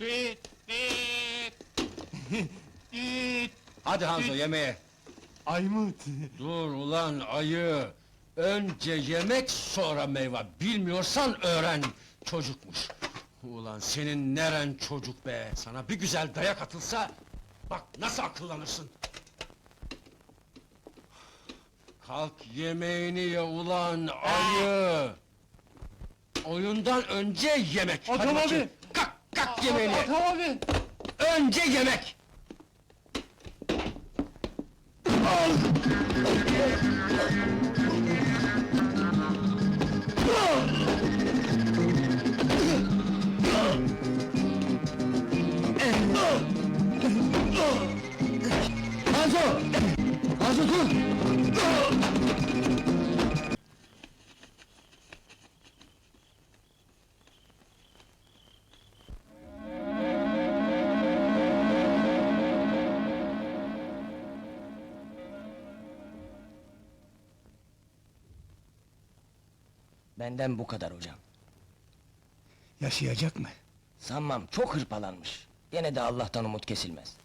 Düt, düt. Düt. Hadi Hanzo yemeğe. Aymut. Dur ulan ayı. Önce yemek sonra meyve. Bilmiyorsan öğren. Çocukmuş. Ulan senin neren çocuk be. Sana bir güzel dayak atılsa... Bak nasıl akıllanırsın. Kalk yemeğini ye ulan ayı. Oyundan önce yemek. Hadi Atam bakayım. abi. Kalk yemeğini ye. Atam abi. Önce yemek! Hanzo! Hanzo dur! Benden bu kadar hocam. Yaşayacak mı? Sanmam çok hırpalanmış. Gene de Allah'tan umut kesilmez.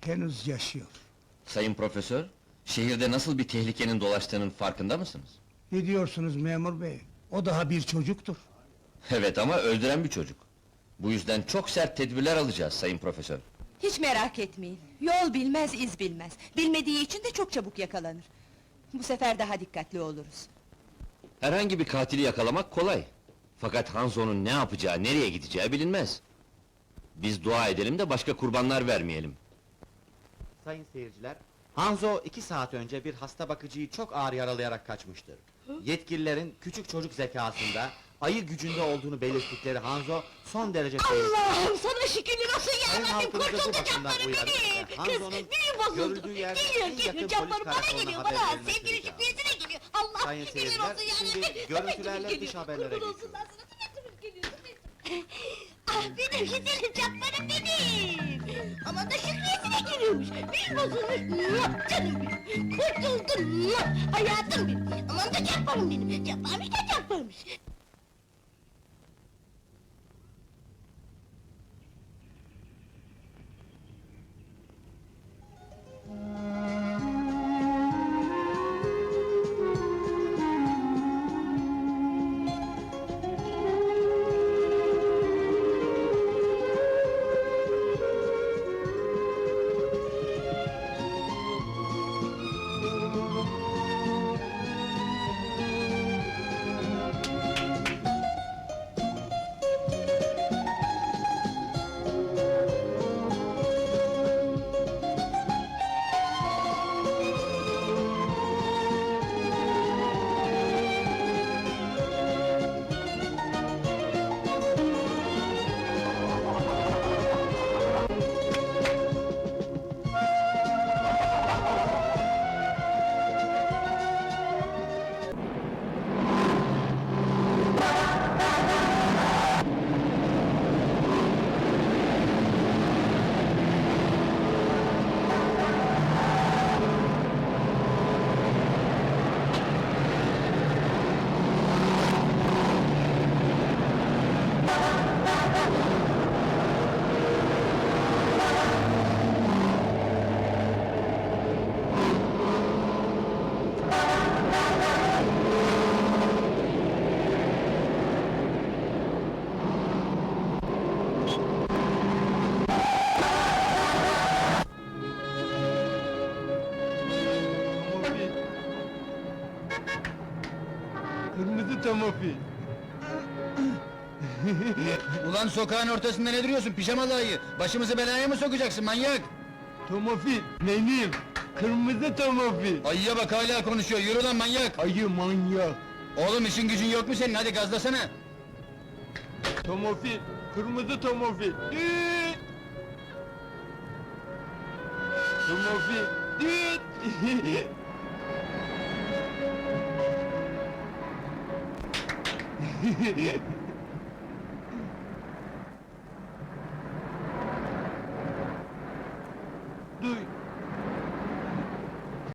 Henüz yaşıyor. Sayın profesör, şehirde nasıl bir tehlikenin dolaştığının farkında mısınız? Ne diyorsunuz memur bey? O daha bir çocuktur. Evet ama öldüren bir çocuk. Bu yüzden çok sert tedbirler alacağız sayın profesör. Hiç merak etmeyin. Yol bilmez, iz bilmez. Bilmediği için de çok çabuk yakalanır. Bu sefer daha dikkatli oluruz. Herhangi bir katili yakalamak kolay. Fakat Hanzo'nun ne yapacağı, nereye gideceği bilinmez. Biz dua edelim de başka kurbanlar vermeyelim. Sayın seyirciler, Hanzo iki saat önce bir hasta bakıcıyı çok ağır yaralayarak kaçmıştır. Yetkililerin küçük çocuk zekasında, ayı gücünde olduğunu belirttikleri Hanzo son derece tehlikeli. Allah'ım sana şükürler olsun ya Rabbim halkımızı bu kurtuldu bakımdan canlarım benim! Ve Kız, Hanzo'nun bozuldu! görüldüğü yerde Geliyor, en geliyor, canlarım polis bana geliyor, haber bana! verilmesini Sevgili şüphesine geliyor! Allah Sayın şükürler seyirciler, olsun ya şimdi Rabbim! görüntülerle dış geliyor, haberlere kurban olsun geçiyoruz. sana, nasıl geliyorsun benim? Ah benim güzelim canlarım benim! Aman da şükriyesine giriyormuş! Bir bozulmuş! Muah, Canım benim! Kurtuldum! muah, Hayatım benim! Aman da canlarım benim! Canlarmış da canlarmış! Tomofi. Ulan sokağın ortasında ne duruyorsun pijamalı ayı? Başımızı belaya mı sokacaksın manyak? Tomofi benim. Kırmızı tomofi. Ayıya bak hala konuşuyor, yürü lan manyak! Ayı manyak. Oğlum işin gücün yok mu senin, hadi gazlasana! Tomofi. Kırmızı tomofi. Düt. Tomofi. Düt. Duy.